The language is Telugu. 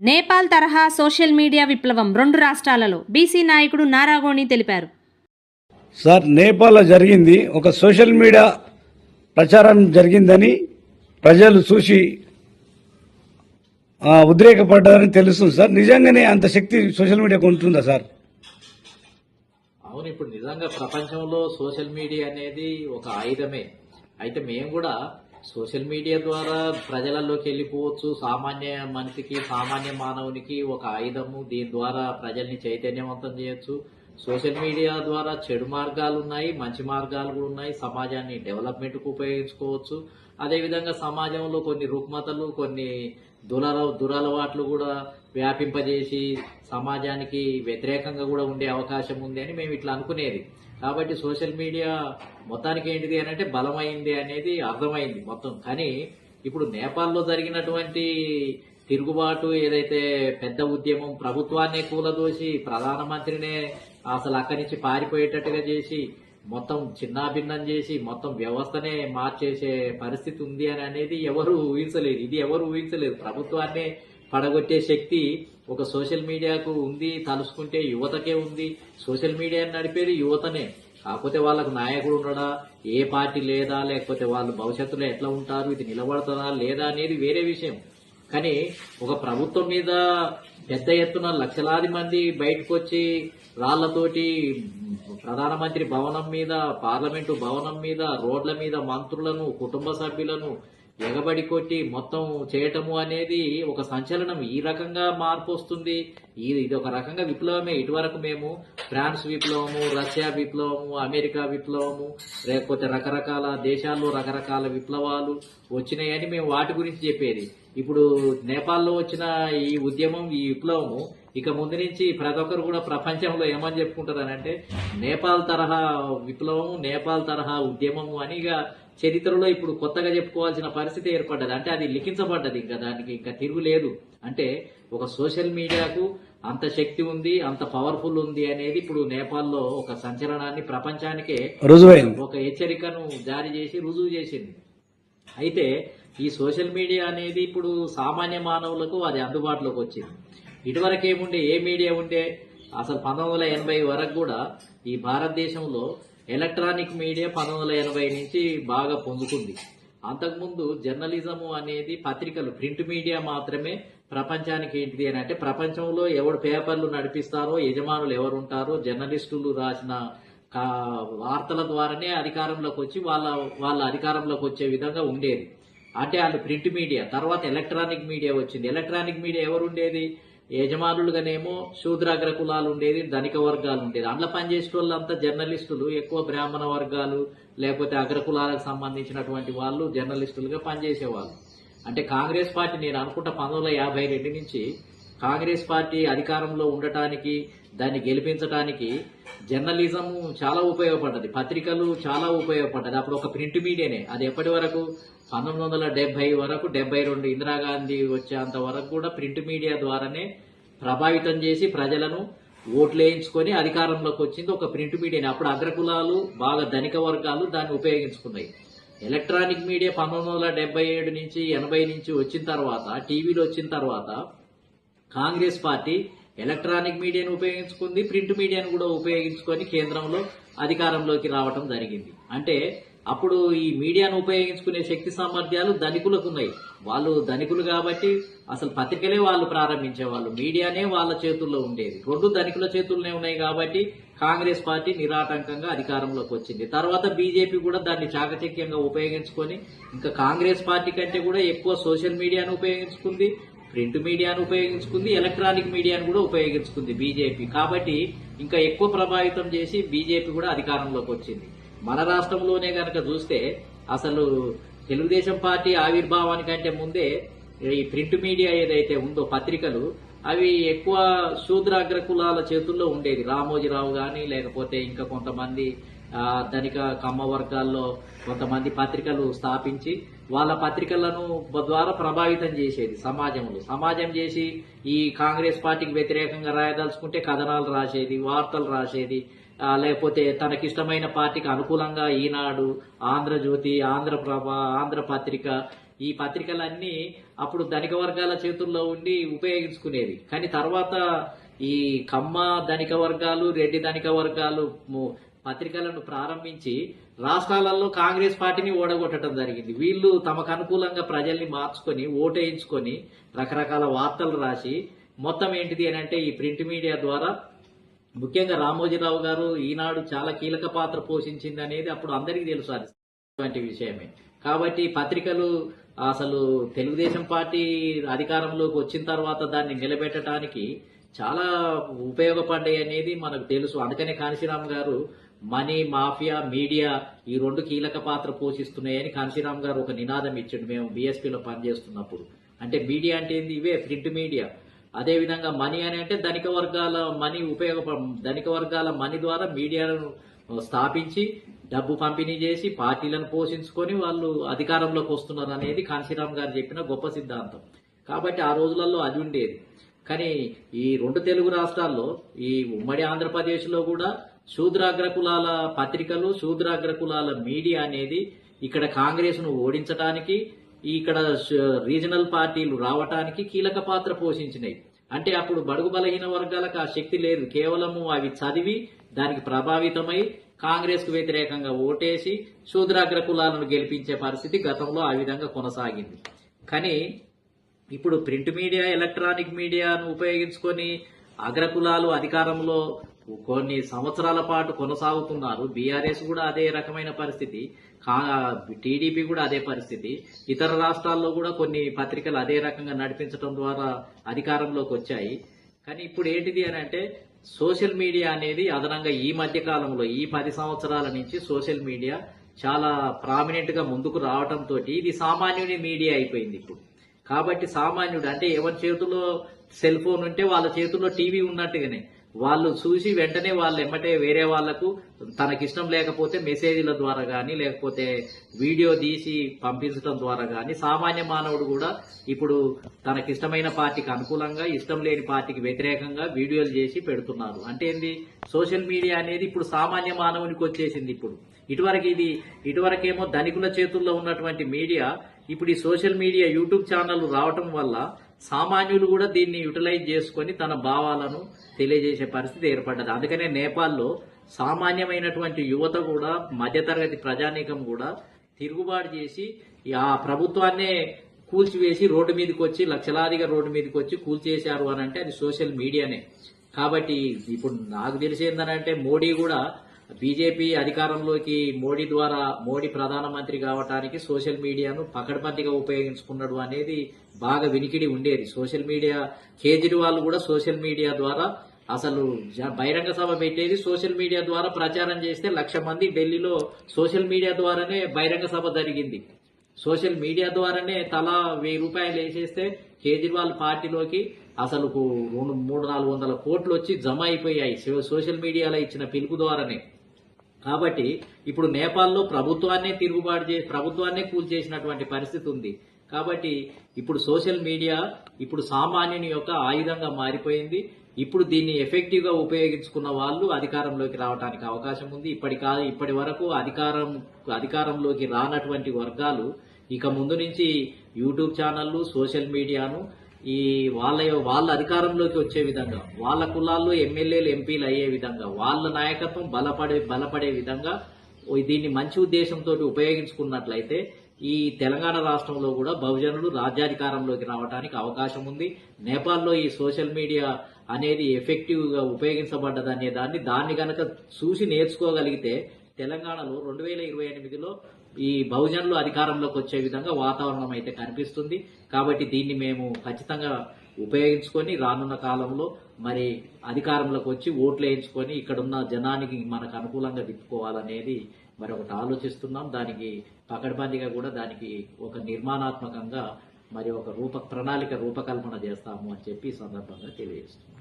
నేపాల్ తరహా సోషల్ మీడియా విప్లవం రెండు రాష్ట్రాలలో బీసీ నాయకుడు నారాగోణి తెలిపారు. సార్ నేపాల్లో జరిగింది ఒక సోషల్ మీడియా ప్రచారం జరిగిందని ప్రజలు చూసి ఆ, ఉద్రేకపడ్డారని తెలుస్తుంది సార్. నిజంగానే అంత శక్తి సోషల్ మీడియాకు ఉంటుందా సార్? అవును ఇప్పుడు నిజంగా ప్రపంచంలో సోషల్ మీడియా అనేది ఒక ఆయుధమే. అయితే మేము కూడా సోషల్ మీడియా ద్వారా ప్రజలలోకి వెళ్ళిపోవచ్చు. సామాన్య మనిషికి సామాన్య మానవునికి ఒక ఆయుధము. దీని ద్వారా ప్రజల్ని చైతన్యవంతం చేయొచ్చు. సోషల్ మీడియా ద్వారా చెడు మార్గాలు ఉన్నాయి మంచి మార్గాలు కూడా ఉన్నాయి. సమాజాన్ని డెవలప్మెంట్కు ఉపయోగించుకోవచ్చు. అదేవిధంగా సమాజంలో కొన్ని రుగ్మతలు కొన్ని దురల దురలవాట్లు కూడా వ్యాపింపజేసి సమాజానికి వ్యతిరేకంగా కూడా ఉండే అవకాశం ఉంది అని మేము ఇట్లా అనుకునేది. కాబట్టి సోషల్ మీడియా మొత్తానికి ఏంటిది అని అంటే బలమైంది అనేది అర్థమైంది మొత్తం. కానీ ఇప్పుడు నేపాల్లో జరిగినటువంటి తిరుగుబాటు ఏదైతే పెద్ద ఉద్యమం ప్రభుత్వాన్ని కూలదోసి ప్రధానమంత్రినే అసలు అక్కడి నుంచి పారిపోయేటట్టుగా చేసి మొత్తం చిన్నాభిన్నం చేసి మొత్తం వ్యవస్థనే మార్చేసే పరిస్థితి ఉంది అని అనేది ఎవరు ఊహించలేదు. ఇది ఎవరు ఊహించలేదు. ప్రభుత్వాన్ని పడగొట్టే శక్తి ఒక సోషల్ మీడియాకు ఉంది తలుసుకుంటే యువతకే ఉంది. సోషల్ మీడియాని నడిపేది యువతనే. కాకపోతే వాళ్ళకు నాయకుడు ఉండడా? ఏ పార్టీ లేదా? లేకపోతే వాళ్ళు భవిష్యత్తులో ఎట్లా ఉంటారు? ఇది నిలబడుతుందా లేదా అనేది వేరే విషయం. కానీ ఒక ప్రభుత్వం మీద పెద్ద ఎత్తున లక్షలాది మంది బయటకు వచ్చి రాళ్ళతోటి ప్రధానమంత్రి భవనం మీద పార్లమెంటు భవనం మీద రోడ్ల మీద మంత్రులను కుటుంబ సభ్యులను ఎగబడి కొట్టి మొత్తం చేయటము అనేది ఒక సంచలనం. ఈ రకంగా మార్పు వస్తుంది. ఇది ఇది ఒక రకంగా విప్లవమే. ఇటువరకు మేము ఫ్రాన్స్ విప్లవము రష్యా విప్లవము అమెరికా విప్లవము లేకపోతే రకరకాల దేశాల్లో రకరకాల విప్లవాలు వచ్చినాయని మేము వాటి గురించి చెప్పేది. ఇప్పుడు నేపాల్లో వచ్చిన ఈ ఉద్యమం ఈ విప్లవము ఇక ముందు నుంచి ప్రతి ఒక్కరు కూడా ప్రపంచంలో ఏమని చెప్పుకుంటారు అని అంటే నేపాల్ తరహా విప్లవము నేపాల్ తరహా ఉద్యమము అని ఇక చరిత్రలో ఇప్పుడు కొత్తగా చెప్పుకోవాల్సిన పరిస్థితి ఏర్పడ్డది. అంటే అది లిఖించబడ్డది ఇంకా దానికి ఇంకా తిరుగులేదు అంటే ఒక సోషల్ మీడియాకు అంత శక్తి ఉంది అంత పవర్ఫుల్ ఉంది అనేది ఇప్పుడు నేపాల్లో ఒక సంచలనాన్ని ప్రపంచానికే ఒక హెచ్చరికను జారీ చేసి రుజువు చేసింది. అయితే ఈ సోషల్ మీడియా అనేది ఇప్పుడు సామాన్య మానవులకు అది అందుబాటులోకి వచ్చింది. ఇటువరకు ఏముండే ఏ మీడియా ఉండే అసలు పంతొమ్మిది ఎనభై వరకు కూడా ఈ భారతదేశంలో ఎలక్ట్రానిక్ మీడియా పంతొమ్మిది ఎనభై నుంచి బాగా పొందుకుంది. అంతకుముందు జర్నలిజము అనేది పత్రికలు ప్రింట్ మీడియా మాత్రమే ప్రపంచానికి ఏంటిది అని అంటే ప్రపంచంలో ఎవడు పేపర్లు నడిపిస్తారో యజమానులు ఎవరు ఉంటారో జర్నలిస్టులు రాసిన కా- వార్తల ద్వారానే అధికారంలోకి వచ్చి వాళ్ళ వాళ్ళ అధికారంలోకి వచ్చే విధంగా ఉండేది. అంటే వాళ్ళు ప్రింట్ మీడియా తర్వాత ఎలక్ట్రానిక్ మీడియా వచ్చింది. ఎలక్ట్రానిక్ మీడియా ఎవరు ఉండేది? యజమానులుగానేమో శూద్రాగ్ర కులాలు ఉండేది ధనిక వర్గాలు ఉండేది అందులో పనిచేసే వాళ్ళంతా జర్నలిస్టులు ఎక్కువ బ్రాహ్మణ వర్గాలు లేకపోతే అగ్ర కులాలకు సంబంధించినటువంటి వాళ్ళు జర్నలిస్టులుగా పనిచేసేవాళ్ళు. అంటే కాంగ్రెస్ పార్టీ నేను అనుకుంటా పంతొమ్మిది వందల యాభై రెండు నుంచి కాంగ్రెస్ పార్టీ అధికారంలో ఉండటానికి దాన్ని గెలిపించడానికి జర్నలిజం చాలా ఉపయోగపడ్డది. పత్రికలు చాలా ఉపయోగపడ్డది. అప్పుడు ఒక ప్రింట్ మీడియానే. అది ఎప్పటి వరకు? పంతొమ్మిది వందల డెబ్బై వరకు డెబ్బై రెండు ఇందిరాగాంధీ వచ్చేంత వరకు కూడా ప్రింట్ మీడియా ద్వారానే ప్రభావితం చేసి ప్రజలను ఓట్లు వేయించుకొని అధికారంలోకి వచ్చింది ఒక ప్రింట్ మీడియాని. అప్పుడు అగ్రకులాలు బాగా ధనిక వర్గాలు దాన్ని ఉపయోగించుకున్నాయి. ఎలక్ట్రానిక్ మీడియా పంతొమ్మిది వందల డెబ్బై ఏడు నుంచి ఎనభై నుంచి వచ్చిన తర్వాత టీవీలు వచ్చిన తర్వాత కాంగ్రెస్ పార్టీ ఎలక్ట్రానిక్ మీడియాను ఉపయోగించుకుంది ప్రింట్ మీడియాను కూడా ఉపయోగించుకొని కేంద్రంలో అధికారంలోకి రావటం జరిగింది. అంటే అప్పుడు ఈ మీడియాను ఉపయోగించుకునే శక్తి సామర్థ్యాలు ధనికులకు ఉన్నాయి. వాళ్ళు ధనికులు కాబట్టి అసలు పత్రికలే వాళ్ళు ప్రారంభించేవాళ్ళు. మీడియానే వాళ్ళ చేతుల్లో ఉండేది. రెండు ధనికుల చేతుల్లోనే ఉన్నాయి కాబట్టి కాంగ్రెస్ పార్టీ నిరాటంకంగా అధికారంలోకి వచ్చింది. తర్వాత బీజేపీ కూడా దాన్ని చాకచక్యంగా ఉపయోగించుకొని ఇంకా కాంగ్రెస్ పార్టీ కంటే కూడా ఎక్కువ సోషల్ మీడియాను ఉపయోగించుకుంది. ప్రింట్ మీడియాను ఉపయోగించుకుంది ఎలక్ట్రానిక్ మీడియాను కూడా ఉపయోగించుకుంది బీజేపీ. కాబట్టి ఇంకా ఎక్కువ ప్రభావితం చేసి బీజేపీ కూడా అధికారంలోకి వచ్చింది. మన రాష్ట్రంలోనే కనుక చూస్తే అసలు తెలుగుదేశం పార్టీ ఆవిర్భావానికంటే ముందే ఈ ప్రింట్ మీడియా ఏదైతే ఉందో పత్రికలు అవి ఎక్కువ శూద్రాగ్ర కులాల చేతుల్లో ఉండేది. రామోజీరావు గాని లేకపోతే ఇంకా కొంతమంది ధనిక కమ్మ వర్గాల్లో కొంతమంది పత్రికలు స్థాపించి వాళ్ళ పత్రికలను ద్వారా ప్రభావితం చేసేది సమాజంలో. సమాజం చేసి ఈ కాంగ్రెస్ పార్టీకి వ్యతిరేకంగా రాయదలుచుకుంటే కథనాలు రాసేది వార్తలు రాసేది లేకపోతే తనకిష్టమైన పార్టీకి అనుకూలంగా ఈనాడు ఆంధ్రజ్యోతి ఆంధ్రప్రభ ఆంధ్రపత్రిక ఈ పత్రికలన్నీ అప్పుడు ధనిక వర్గాల చేతుల్లో ఉండి ఉపయోగించుకునేవి కానీ తర్వాత ఈ కమ్మ ధనిక వర్గాలు రెడ్డి ధనిక వర్గాలు పత్రికలను ప్రారంభించి రాష్ట్రాలలో కాంగ్రెస్ పార్టీని ఓడగొట్టడం జరిగింది. వీళ్ళు తమకు అనుకూలంగా ప్రజల్ని మార్చుకొని ఓటేయించుకొని రకరకాల వార్తలు రాసి మొత్తం ఏంటిది అని అంటే ఈ ప్రింట్ మీడియా ద్వారా ముఖ్యంగా రామోజీరావు గారు ఈనాడు చాలా కీలక పాత్ర పోషించింది అనేది అప్పుడు అందరికీ తెలుసు అది. విషయమే. కాబట్టి పత్రికలు అసలు తెలుగుదేశం పార్టీ అధికారంలోకి వచ్చిన తర్వాత దాన్ని నిలబెట్టడానికి చాలా ఉపయోగపడ్డాయి అనేది మనకు తెలుసు. అందుకనే కాంశీరామ్ గారు మనీ మాఫియా మీడియా ఈ రెండు కీలక పాత్ర పోషిస్తున్నాయని కాంతిరామ్ గారు ఒక నినాదం ఇచ్చిండు మేము బీఎస్పీలో పనిచేస్తున్నప్పుడు. అంటే మీడియా అంటే ఏంది? ఇవే ప్రింట్ మీడియా. అదేవిధంగా మనీ అని అంటే ధనిక వర్గాల మనీ ఉపయోగ ధనిక వర్గాల మనీ ద్వారా మీడియాను స్థాపించి డబ్బు పంపిణీ చేసి పార్టీలను పోషించుకొని వాళ్ళు అధికారంలోకి వస్తున్నారు అనేది కాంశీరామ్ గారు చెప్పిన గొప్ప సిద్ధాంతం. కాబట్టి ఆ రోజులలో అది ఉండేది. కానీ ఈ రెండు తెలుగు రాష్ట్రాల్లో ఈ ఉమ్మడి ఆంధ్రప్రదేశ్లో కూడా శూద్రాగ్రకులాల పత్రికలు శూద్రాగ్రకులాల మీడియా అనేది ఇక్కడ కాంగ్రెస్ను ఓడించడానికి ఇక్కడ రీజనల్ పార్టీలు రావటానికి కీలక పాత్ర పోషించినాయి. అంటే అప్పుడు బడుగు బలహీన వర్గాలకు ఆ శక్తి లేదు. కేవలము అవి చదివి దానికి ప్రభావితమై కాంగ్రెస్కు వ్యతిరేకంగా ఓటేసి శూద్రాగ్ర కులాలను గెలిపించే పరిస్థితి గతంలో ఆ విధంగా కొనసాగింది. కానీ ఇప్పుడు ప్రింట్ మీడియా ఎలక్ట్రానిక్ మీడియాను ఉపయోగించుకొని అగ్రకులాలు అధికారంలో కొన్ని సంవత్సరాల పాటు కొనసాగుతున్నారు. బీఆర్ఎస్ కూడా అదే రకమైన పరిస్థితి. టీడీపీ కూడా అదే పరిస్థితి. ఇతర రాష్ట్రాల్లో కూడా కొన్ని పత్రికలు అదే రకంగా నడిపించడం ద్వారా అధికారంలోకి వచ్చాయి. కానీ ఇప్పుడు ఏంటిది అని అంటే సోషల్ మీడియా అనేది అదనంగా ఈ మధ్య కాలంలో ఈ పది సంవత్సరాల నుంచి సోషల్ మీడియా చాలా ప్రామినెంట్గా ముందుకు రావడంతో ఇది సామాన్యుని మీడియా అయిపోయింది ఇప్పుడు. కాబట్టి సామాన్యుడు అంటే ఎవరి చేతిలో సెల్ ఫోన్ ఉంటే వాళ్ళ చేతుల్లో టీవీ ఉన్నట్టుగానే. వాళ్ళు చూసి వెంటనే వాళ్ళు ఎమ్మటే వేరే వాళ్ళకు తనకిష్టం లేకపోతే మెసేజ్ల ద్వారా కానీ లేకపోతే వీడియో తీసి పంపించడం ద్వారా కానీ సామాన్య మానవుడు కూడా ఇప్పుడు తనకిష్టమైన పార్టీకి అనుకూలంగా ఇష్టం లేని పార్టీకి వ్యతిరేకంగా వీడియోలు చేసి పెడుతున్నారు అంటే ఏంది? సోషల్ మీడియా అనేది ఇప్పుడు సామాన్య మానవునికి వచ్చేసింది ఇప్పుడు. ఇటువరకు ఇది ఇటువరకేమో ధనికుల చేతుల్లో ఉన్నటువంటి మీడియా ఇప్పుడు ఈ సోషల్ మీడియా యూట్యూబ్ ఛానల్ రావటం వల్ల సామాన్యులు కూడా దీన్ని యూటిలైజ్ చేసుకొని తన భావాలను తెలియజేసే పరిస్థితి ఏర్పడ్డది. అందుకనే నేపాల్లో సామాన్యమైనటువంటి యువత కూడా మధ్యతరగతి ప్రజానీకం కూడా తిరుగుబాటు చేసి ఆ ప్రభుత్వాన్నే కూల్చివేసి రోడ్డు మీదకి వచ్చి లక్షలాదిగా రోడ్డు మీదకి వచ్చి కూల్చేశారు అని అంటే అది సోషల్ మీడియానే. కాబట్టి ఇప్పుడు నాకు తెలిసి మోడీ కూడా బీజేపీ అధికారంలోకి మోడీ ద్వారా మోడీ ప్రధానమంత్రి కావటానికి సోషల్ మీడియాను పకడ్బందీగా ఉపయోగించుకున్నాడు అనేది బాగా వినికిడి ఉండేది. సోషల్ మీడియా కేజ్రీవాల్ కూడా సోషల్ మీడియా ద్వారా అసలు జ- బహిరంగ సభ పెట్టేది సోషల్ మీడియా ద్వారా ప్రచారం చేస్తే లక్ష మంది ఢిల్లీలో సోషల్ మీడియా ద్వారానే బహిరంగ సభ జరిగింది. సోషల్ మీడియా ద్వారానే తలా వెయ్యి రూపాయలు వేసేస్తే కేజ్రీవాల్ పార్టీలోకి అసలు రెండు మూడు నాలుగు వందల కోట్లు వచ్చి జమ అయిపోయాయి. సో- సోషల్ మీడియాలో ఇచ్చిన పిలుపు ద్వారానే. కాబట్టి ఇప్పుడు నేపాల్లో ప్రభుత్వాన్నే తిరుగుబాటు చే ప్రభుత్వాన్నే కూల్చేసినటువంటి పరిస్థితి ఉంది. కాబట్టి ఇప్పుడు సోషల్ మీడియా ఇప్పుడు సామాన్యుని యొక్క ఆయుధంగా మారిపోయింది. ఇప్పుడు దీన్ని ఎఫెక్టివ్గా ఉపయోగించుకున్న వాళ్ళు అధికారంలోకి రావడానికి అవకాశం ఉంది. ఇప్పటి కాదు ఇప్పటి వరకు అధికారం అధికారంలోకి రానటువంటి వర్గాలు ఇక ముందు నుంచి యూట్యూబ్ ఛానళ్ళు సోషల్ మీడియాను ఈ వాళ్ళ వాళ్ళ అధికారంలోకి వచ్చే విధంగా వాళ్ళ కులాల్లో ఎమ్మెల్యేలు ఎంపీలు అయ్యే విధంగా వాళ్ళ నాయకత్వం బలపడే బలపడే విధంగా దీన్ని మంచి ఉద్దేశంతో ఉపయోగించుకున్నట్లయితే ఈ తెలంగాణ రాష్ట్రంలో కూడా బహుజనులు రాజ్యాధికారంలోకి రావడానికి అవకాశం ఉంది. నేపాల్లో ఈ సోషల్ మీడియా అనేది ఎఫెక్టివ్గా ఉపయోగించబడ్డదనే దాన్ని దాన్ని కనుక చూసి నేర్చుకోగలిగితే తెలంగాణలో రెండు వేల ఇరవై ఎనిమిదిలో ఈ బహుజనులు అధికారంలోకి వచ్చే విధంగా వాతావరణం అయితే కనిపిస్తుంది. కాబట్టి దీన్ని మేము ఖచ్చితంగా ఉపయోగించుకొని రానున్న కాలంలో మరి అధికారంలోకి వచ్చి ఓట్లు వేయించుకొని ఇక్కడున్న జనానికి మనకు అనుకూలంగా తిప్పుకోవాలనేది మరి ఒకటి ఆలోచిస్తున్నాం. దానికి పకడ్బందీగా కూడా దానికి ఒక నిర్మాణాత్మకంగా మరి ఒక రూప ప్రణాళిక రూపకల్పన చేస్తాము అని చెప్పి ఈ సందర్భంగా తెలియజేస్తున్నాం.